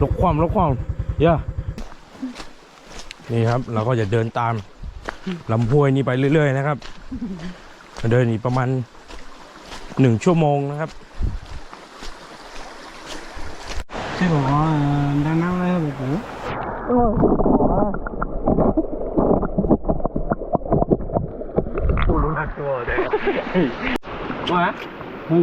ลกความลกความเยอะนี่ครับ เราก็จะเดินตามลำพวยนี้ไปเรื่อย ๆ นะครับ เดินอีกประมาณหนึ่งชั่วโมงนะครับใช่บอกว่าด้านหน้าเลยครับผมตัวเลยว่าเฮ้ย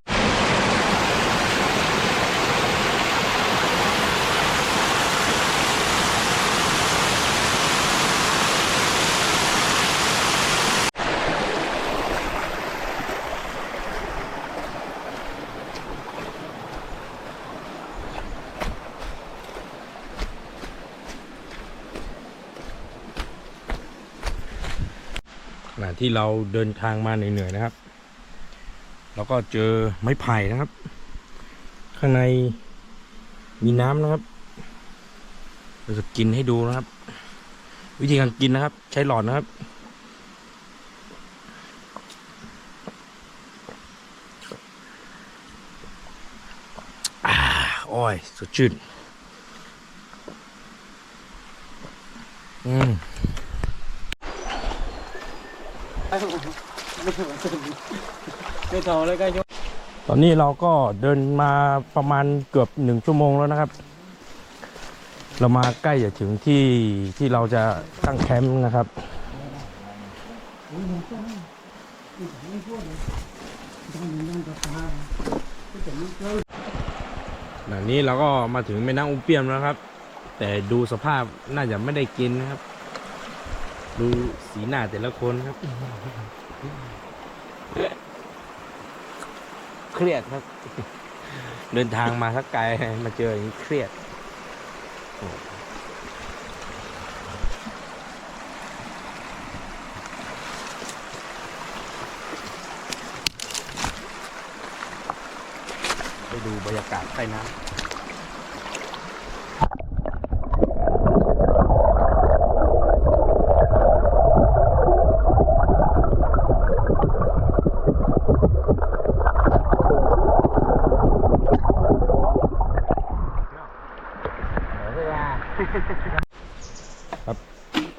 ที่เราเดินทางมาเหนื่อยๆนะครับเราก็เจอไม้ไผ่นะครับ ข้างในมีน้ำนะครับเราจะกินให้ดูนะครับ วิธีการกินนะครับ ใช้หลอดนะครับอ่าโอ้ยสดชื่น อืม cái thầu lấy cái chỗ ตอนนี้เราก็เดินมาประมาณเกือบหนึ่งชั่วโมงแล้วนะครับ เรามาใกล้จะถึงที่ที่เราจะตั้งแคมป์นะครับขณะนี้เราก็มาถึงแม่น้ำอุ้มเปียมแล้วครับ แต่ดูสภาพน่าจะไม่ได้กินนะครับ ดูสีหน้าแต่ละคนครับ เครียดครับ เดินทางมาสักไกลมาเจออย่างนี้เครียดไปดูบรรยากาศใต้น้ำ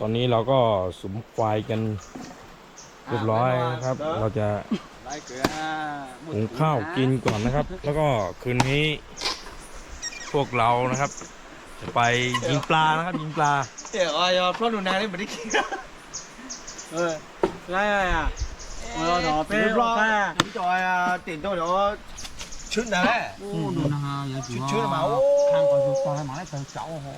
ตอนนี้ เราก็สุมควายกันเรียบร้อยนะครับ เราจะ lấy cửa หุงข้าวกินก่อนนะครับ แล้วก็คืนนี้ พวกเรานะครับ จะไปยิงปลานะครับ ยิงปลาเดี๋ยวอะเพราะหนูนานี่ไม่ได้กิน ờ lấy này à mà nó thỏ เป็น bên รอ lo บ cái ผมจอยอะติดตัวเดี๋ยวชุดนั่นแหละ ô đồ nào giờ chỉ Chứ- chứ mà, ô. thang còn chụp còn mà lại phải cháu hồ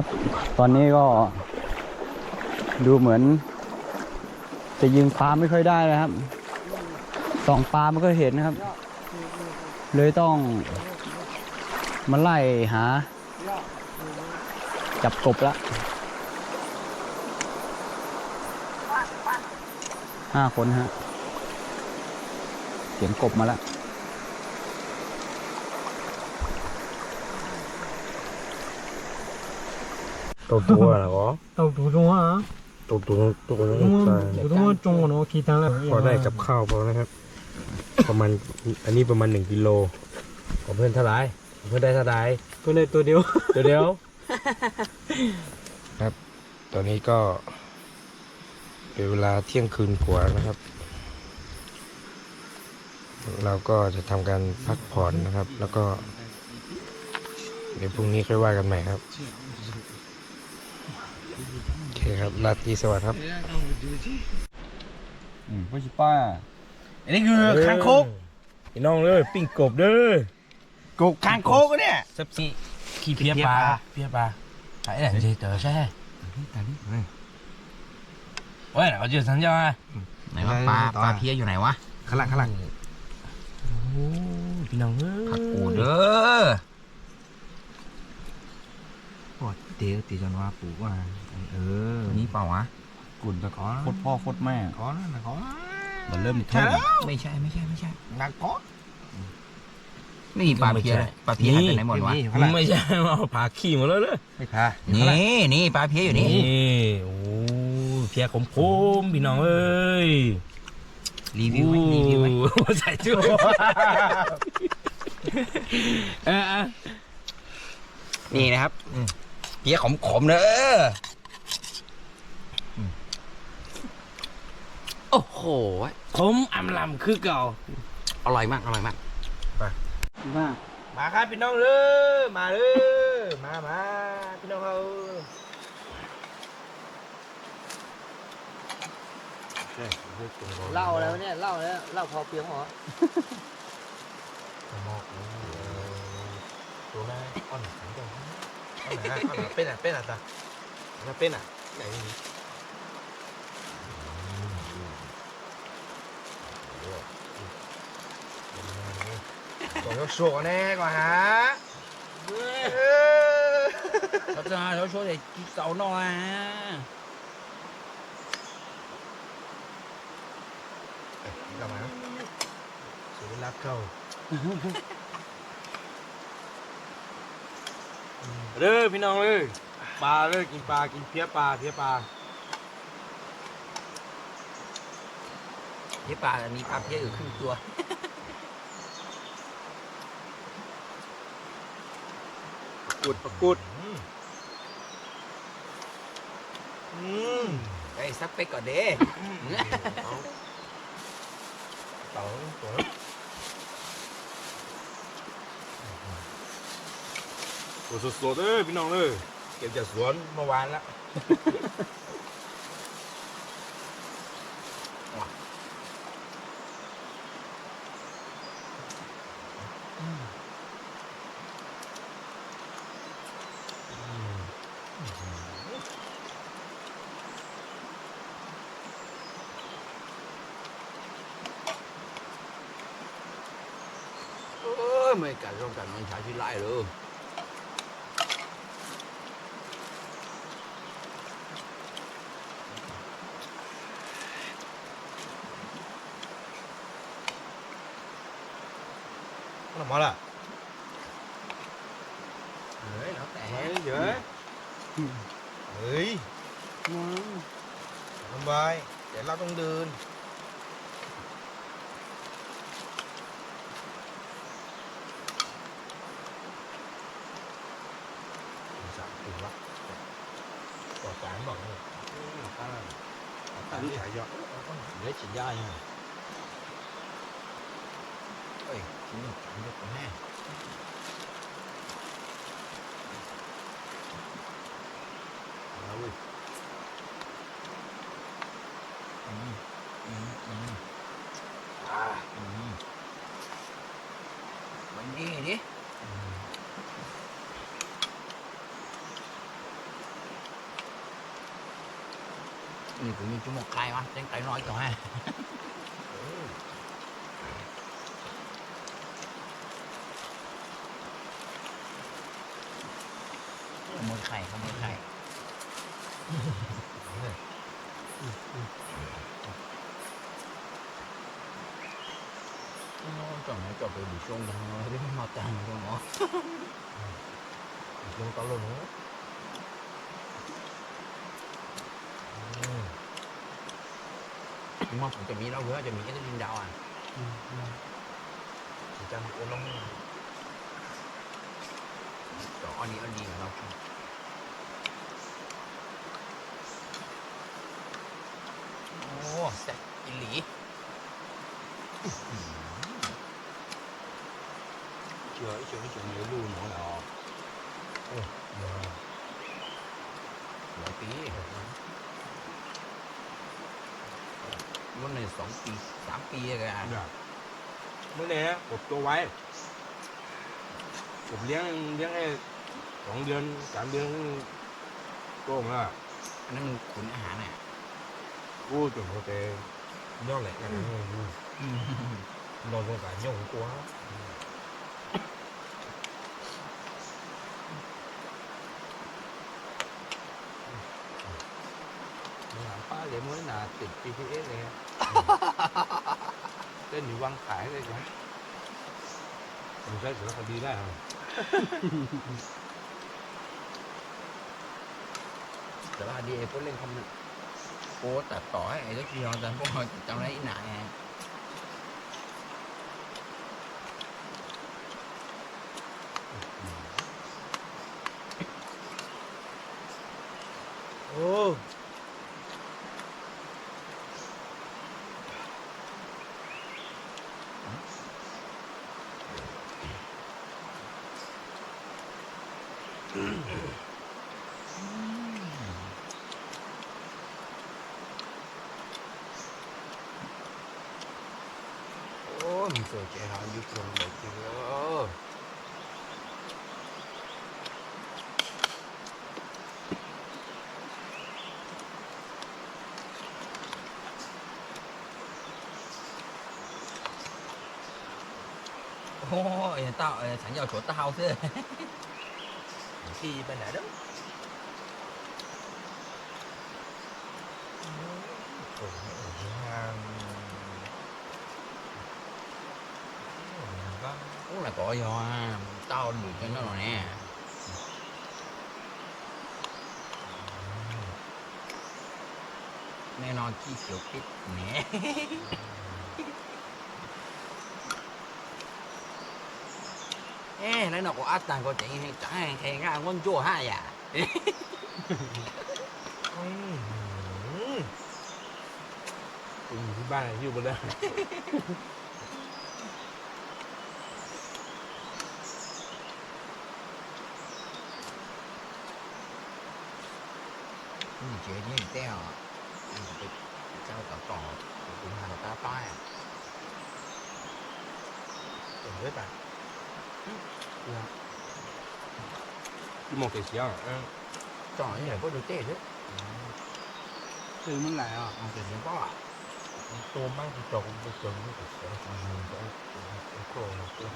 นะครับ ตอนนี้ก็ดูเหมือน จะยิงปลาไม่ค่อยได้นะครับส่องปลาไม่ค่อยเห็นนะครับ เลยต้องมาไล่หา จับกบละห้าคนฮะเสียงกบมาแล้ว ตัวตัวนะก็ tàu đủ đúng hả ตัวตัวตัวตัว đúng ใช่ đủ đúng trong nó khi tăng là พอได้กับข้าวพอนะครับ ประมาณอันนี้ประมาณหนึ่งกิโลของเพื่อนเท่าไหรของเพื่อนได้เท่าไหร cái này tôi điếu เดี๋ยวเดี๋ยวครับตอนนี้ก็เป็นเวลาเที่ยงคืนกว่านะครับ เราก็จะทำการพักผ่อนนะครับ แล้วก็ เดี๋ยวพรุ่งนี้ค่อยว่ากันใหม่ครับ โอเคครับราตรีสวัสดิ์ครับอืมไม่ใช่ป้าอันนี้คือคางคกพี่น้องเลยปิ้งกบเด้อกบคางคกเนี่ยซับซีขี้เพี้ยปลาเพี้ยปลา Thấy là gì tờ xe Ôi, nó chưa sẵn cho à ไหนวะปลาปลาเพี้ยอยู่ไหนวะข้างหลังข้างหลังโอ้พี่น้องเอ้ยผักกูดเด้อ ปอด เตี๋ยวตีจนว่าปลูกว่าเออนี่เปล่าวะกุ่นตะขอโคตรพ่อโคตรแม่ขอนะนะขอมันเริ่มมีใช่ท่าไม่ใช่ไม่ใช่ไม่ใช่นักขอไม่มีปลาเพี้ยเลยปลาเพี้ยหายไปไหนหมดวะไม่ใช่มาเอาผ่าขี้หมดแล้วเลยไม่พานี่นี่ปลาเพี้ยอยู่นี่โอ้เพียขมคมๆพี่น้องเอ้ยรีวิวไหมรีวิวไหมโอ้ใส่จุ๊เออเออนี่นะครับ เพี้ยขมขมๆเด้อโอ้โหขมอำลำคือเก่า อร่อยมาก อร่อยมากมากมาครับพี่น้องเลยมาเลยมามาพี่น้องเขาเล่าแล้วเนี่ยเล่าแล้วเล่าพอเพียงเหรอตัวแม่อ่อน una pena, pena ta. Una pena. Ahí. Còn nó sủa nè, còn hả? Thật ra nó số thì cậu nó à. Làm mày không? Sủa lát cầu. เด้อพี่น้องเลยปลาเลยกินปลากินเพี้ยปลาเพี้ยปลา cái bà là mi bà phía ở khung tua กุดปลากุดอืม đây sắp bếp còn đế เต่าตัวตัว สดๆเอ้ยพี่น้องเลยเก็บจากสวนเมื่อวานแล้ว ôi mày cả trong cả mình phải đi lại luôn ทำไมาล่ะ đấy nó ไม่ tẻ เยอะเฮ้ยสบายเดี๋ยวเราต้องเดินสามถึงละต่อสามบอก เลยอันนี้ฉายยอดเล็กฉีดยาเนี่ย ôi chúng mình chẳng được nè นี่ผมมีจุ่มกไก่วะเต้นไก่น้อยต่อให้ขโมยไข่ขโมยไข่ก่อนไหนก่อไปดูช่วงดังเลยมาตังค์ก็เนาะดูตลอดเนาะ ลง nhưng mà cũng จะมีเราเยอะจะมีแค่ดินดาวอะ chỉ cho một lông ต่ออันนี้อันดีของเราโอ้แซ่บอีหลี chưa chưa chưa nhớ luôn nữa là หลายปี รุ่นในสองปีสามปีอะไรกัน dạ mới nè một tô váy một liếng liếng này สองเดือนสามเดือนโก้มากอันนั้นมันขุนอาหารอะกูจุดโปรตีนย่อแหลกกันนะนอนตรงกลางย่องกว่า làm phá vậy mới là tìm GPS này tên nhiều quan khải đây kìa ผมใช้สารคดีได้เหรอแต่ว่าดีเอพวกเล่นคำโอ้ตัดต่อให้ไอ้เล็กเดียวแต่พวกเราจำได้อีหนาไง โอ้ โอ้ มีเสือแกหาอยู่ตรงไหนจริงเออ อยอะเต้我有啊，到你跟那种呢。แน่นนอนที่เขียวปิดแหนเอ๊ะนั่นเราก็อัดตังก็เจ๋งให้จ้างแข่งงานวันจู่ห้าอย่าอือที่บ้านอยู่บนเลย 你决定这样，你就叫个搞，我不怕他打呀。准备吧。嗯。对啊。你莫给香。嗯。早上也不就这些。từ mới lại à từ mới có à tôi mang cái trộn cái trộn cái cái cái cái cái cái trộn cái trộn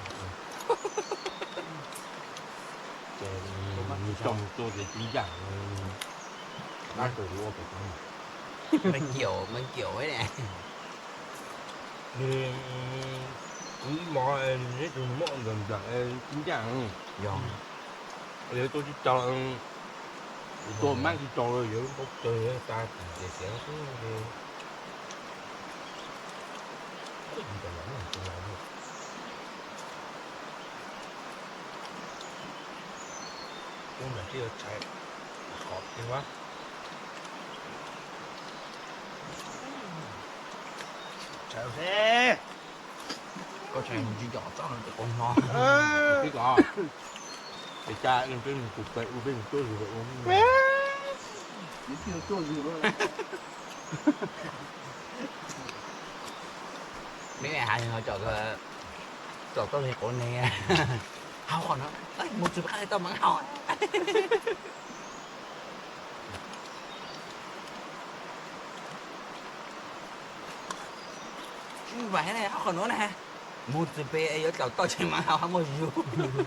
cái trộn tôi chỉ chỉ rằng บ้านที่จองไปจองไม่ติดเสียงฟังมันจะเป็นโครงตัวเจมีจองตัวเด็กจริงจังน่าจะรู้ว่าเป็นยังไงมันเกี่ยวมันเกี่ยวไว้เนี่ย thì mọi nói chung mọi người rằng chính chẳng ยอม nếu tôi chỉ cho tôi mang chỉ cho rồi giữ bốc chơi ta để sẽ cái cái gì cả lắm là tôi làm được tôi là chưa chạy khó thế quá chạy thế ก็ใช้มันจะห Chelsea. Có chàng chỉ nhỏ cho nó được con ngon. Cái gò. Để cha em cái mình cục tệ bên tôi rồi uống. Biết chưa tôi rồi. Mấy ngày hai người chọn chọn tôi thì cổ nè. Hao còn nó. Ê, một chục hai tao mắng hỏi. Vậy này hao còn nữa nè một chục bê ấy chọn tôi chỉ mắng hao không một dù rồi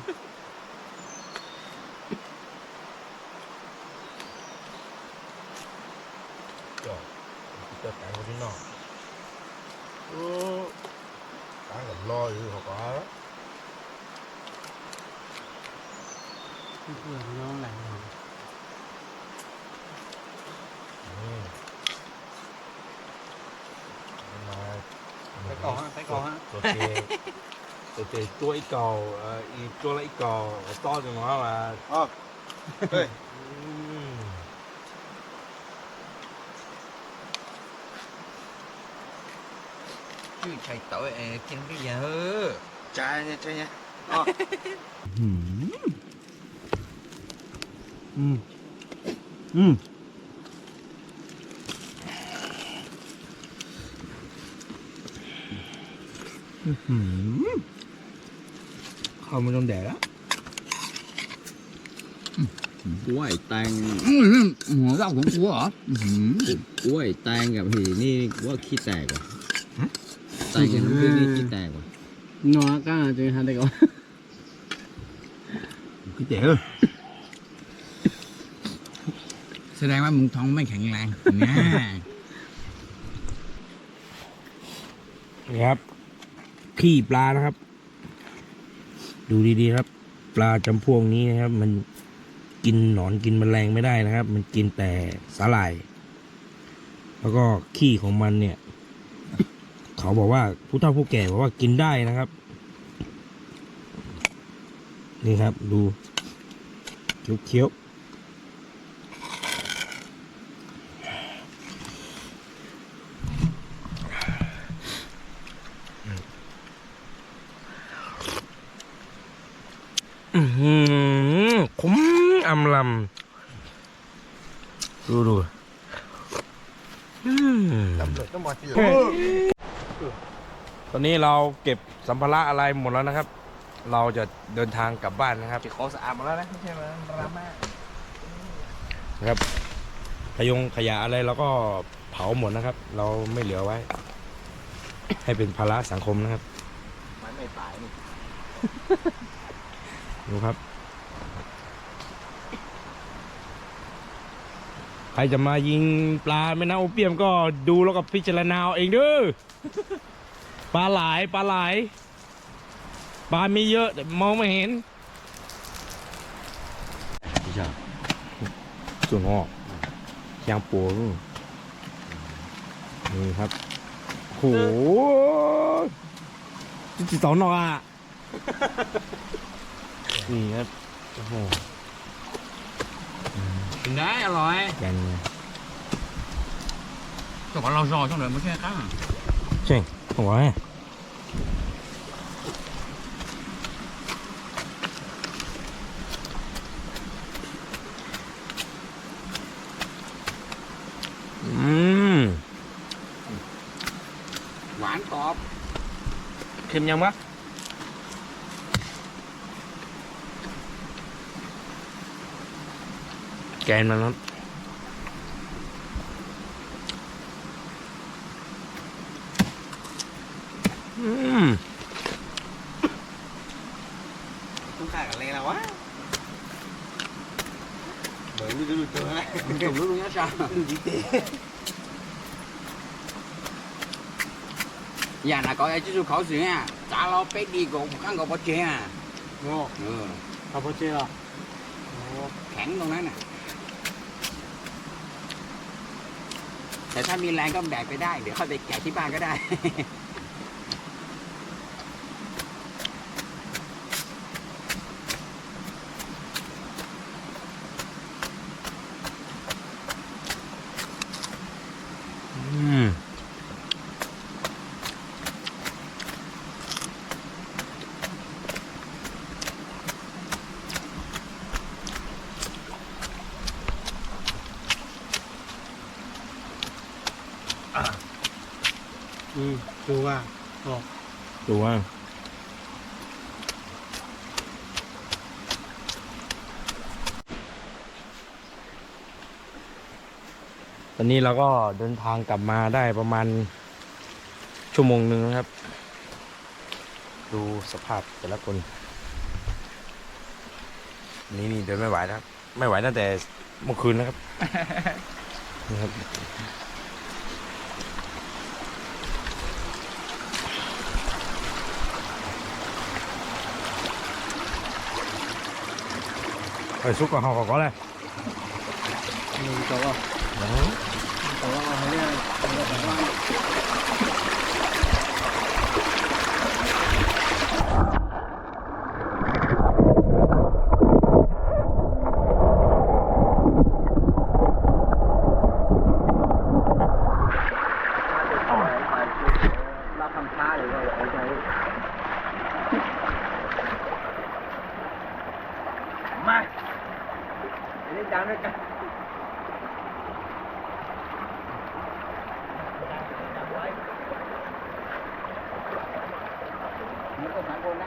cầu ha thấy cầu ha từ từ tua ít cầu ờ, tua lấy cầu to cho nó là ờ. đây chứ chạy tội ờ, trên cái hơ, chạy nha chạy nha. Ờ. Hmm. Hmm. hmm. Nha trai nha อืมอืมอืมอืม không trong để đó กล้วยแตงหัวเราของกูเหรอกล้วยแตงกับผีนี่ว่าขี้แตกว่ะแตงกับน้ำผึ้งนี่ขี้แตกว่ะนัวก้าจริงฮะเด็กกูเจ๋อแสดงว่ามึงท้องไม่แข็งแรงนะนี่ครับ ขี้ปลานะครับ ดูดีๆครับ ปลาจำพวกนี้นะครับ มันกินหนอนกินแมลงไม่ได้นะครับ มันกินแต่สาหร่าย แล้วก็ขี้ของมันเนี่ย เขาบอกว่าผู้เฒ่าผู้แก่บอกว่ากินได้นะครับ นี่ครับดูเคี้ยวๆอื้อหือขม อำลำดูดูอืมต้องมาที่ตอนนี้เราเก็บสัมภาระอะไรหมดแล้วนะครับ เราจะเดินทางกลับบ้านนะครับเก็บของสะอาดหมาแล้วนะไม่ใช่ไหมดราม่านะครับขยงขยะอะไรเราก็เผาหมดนะครับ เราไม่เหลือไว้ ให้เป็นภาระสังคมนะครับมันไม่ตายนี่ดูครับ ใค รจะมายิงปลาแม่น้ำโอเปียมก็ดูแล้วก็พิจารณาเอาเองเด้อปลาหลายปลาหลายปลามีเยอะแต่มองไม่เห็นพี่ชายส่วนงอกยางปูนนี่ครับโหจิตสองนอกอะนี่ครับโอ้โห กินได้อร่อยแกนไงแต่ว่าเรารอช่องเดิมไม่ใช่ข้างใช่โอ้ยอืมหวานกรอบเค็มยังวะ แกนมันครับอืมต้องขาดอะไรแล้ววะเหมือนดูดูตัวนะเก็บรู้ตรงนี้จ้าดูดี แข็งตรงนั้นน่ะแต่ถ้ามีแรงก็แบกไปได้ เดี๋ยวค่อยไปแกะที่บ้านก็ได้ อืม อืม ดูว่าดูว่าตอนนี้เราก็เดินทางกลับมาได้ประมาณชั่วโมงหนึ่งนะครับ ดูสภาพแต่ละคน นี่นี่เดินไม่ไหวนะครับ ไม่ไหวตั้งแต่เมื่อคืนนะครับนะครับ Rồi xúc vào hộp có đây มึงจะว่าแต่ว่าเขาเรียกเขาเรียกว่า รับคำท้าหรือว่าเอาใจ มา เล่นจานด้วยกันมันก็สามคนไ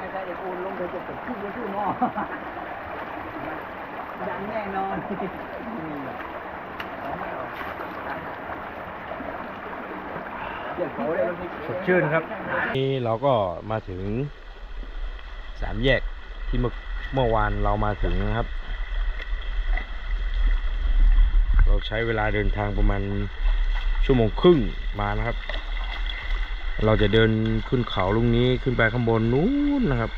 ด้ใช่เดี๋ยวกูลงไปจะตกขึ้นไปขึ้นหม้อดังแน่นอนสดชื่นครับ นี่เราก็มาถึงสามแยกที่เมื่อเมื่อวานเรามาถึงนะครับ เราใช้เวลาเดินทางประมาณชั่วโมงครึ่งมานะครับ เราจะเดินขึ้นเขาลุงนี้ขึ้นไปข้างบนนู้นนะครับ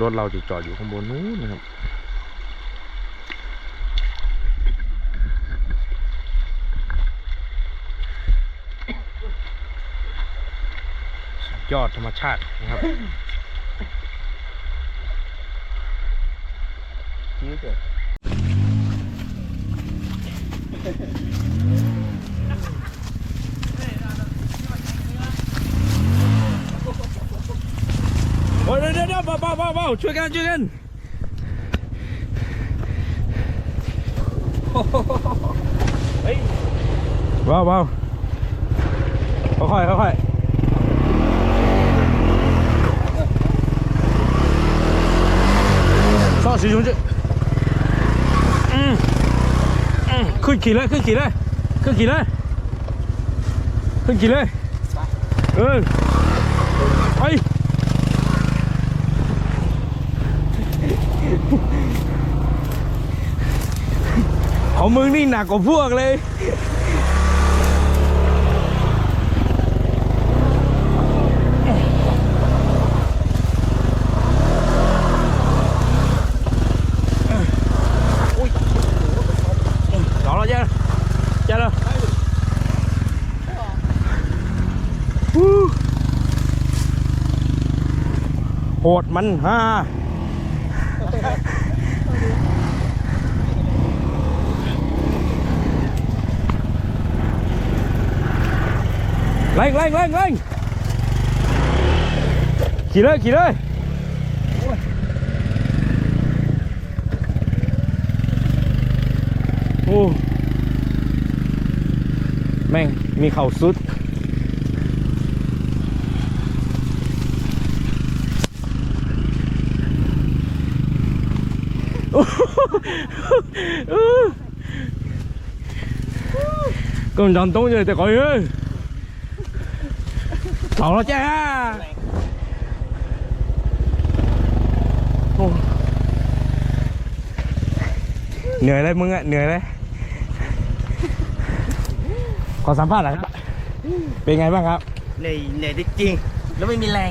รถเราจะจอดอยู่ข้างบนนู้นนะครับ ยอดธรรมชาตินะครับโอ้ยเดี๋ยวเดี๋ยวเดี๋ยวเบาเบาเบาเบาช่วยกันช่วยกันเฮ้ยเบาเบาค่อยค่อยๆซ่อสี ชมพูอืมอืมขึ้นขี่เลยขึ้นขี่เลยขึ้นขี่เลยขึ้นขี่เลยเออไปของมึงนี่หนักกว่าพวกเลย Đó là chưa? Chưa đâu? Uh. โหด มันฮ่า lên lên lên lên ขี่เลยขี่เลยโอ้แม่งมีเข่าสุด Còn đòn tông rồi thì coi ơi Thỏ nó cha Ô. เหนื่อยเลยมึงอะเหนื่อยเลยขอสัมภาษณ์หน่อยครับ เป็นไงบ้างครับ เหนื่อยเหนื่อยจริงๆแล้วไม่มีแรง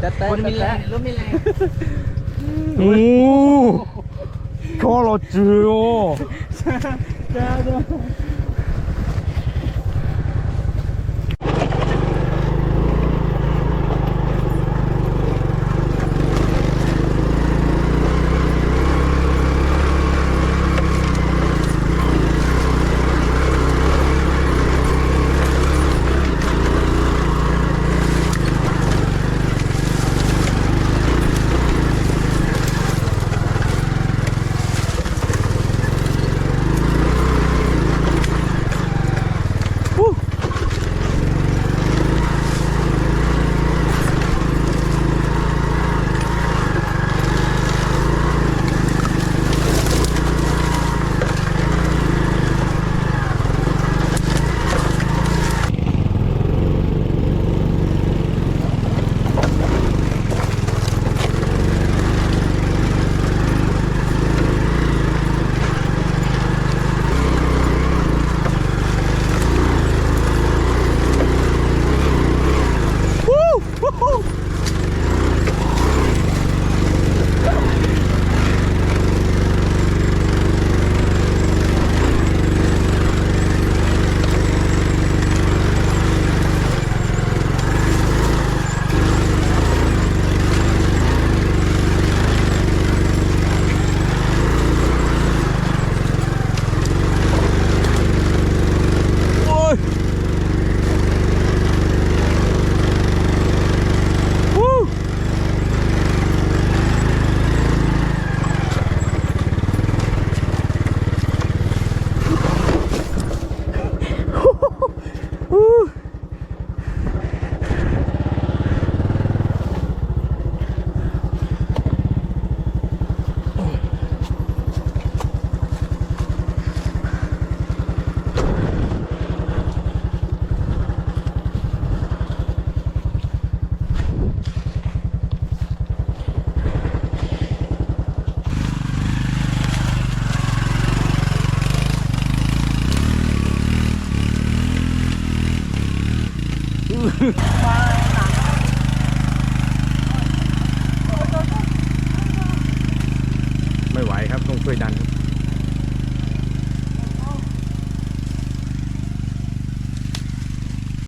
แต่แต่คนมีแรงรถไม่แรง โอ้ โคโรจิ